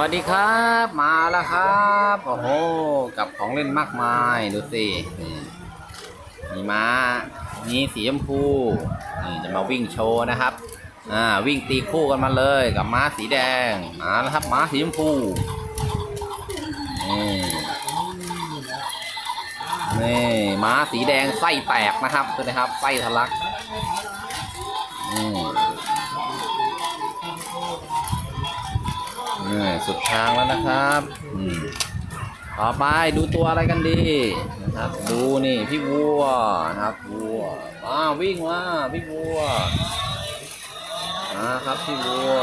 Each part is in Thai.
วัสดีครับมาแล้วครับโอ้โหกับของเล่นมากมายดูสินี่มีม้ามีสีชมพูนี่จะมาวิ่งโชว์นะครับอ่าวิ่งตีคู่กันมาเลยกับม้าสีแดงมาแล้วครับม้าสีชมพูนี่นี่ม้าสีแดงไส้แตกนะครับดูนะครับไส้ทะลักนี่ นี่สุดทางแล้วนะครับอืมต่อไปดูตัวอะไรกันดีนะครับ ดูนี่พี่วัวนะครับวัวมาวิ่งมาพี่วัวมาครับพี่วัว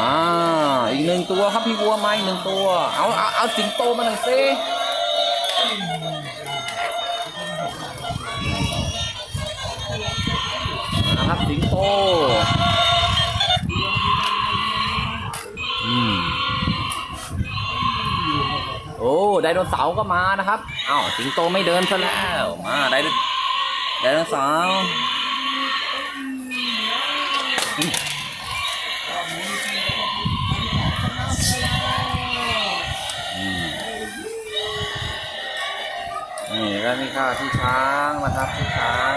มาอีกหนึ่งตัวครับพี่วัวมาอีกหนึ่งตัว เอาเอาเอาสิงโตมาหน่อยสิ ไดโนเสาร์ก็มานะครับอ้าวสิงโตไม่เดินซะแล้วมาไดโนไดโนเสาร์นี่ก็นี่ค่ะที่ช้างนะครับที่ช้าง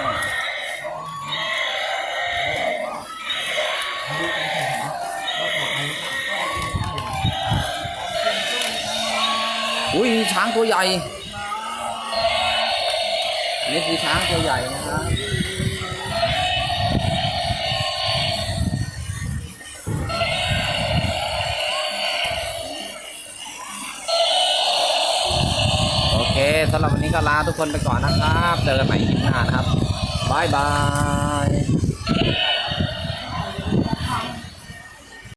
อุ้ยช้างตัวใหญ่นนี้คือช้างตัวใหญ่นะครับโอเคสำหรับวันนี้ก็ลาทุกคนไปก่อนนะครับ เจอกันใหม่คลิปหน้านะครับบายบาย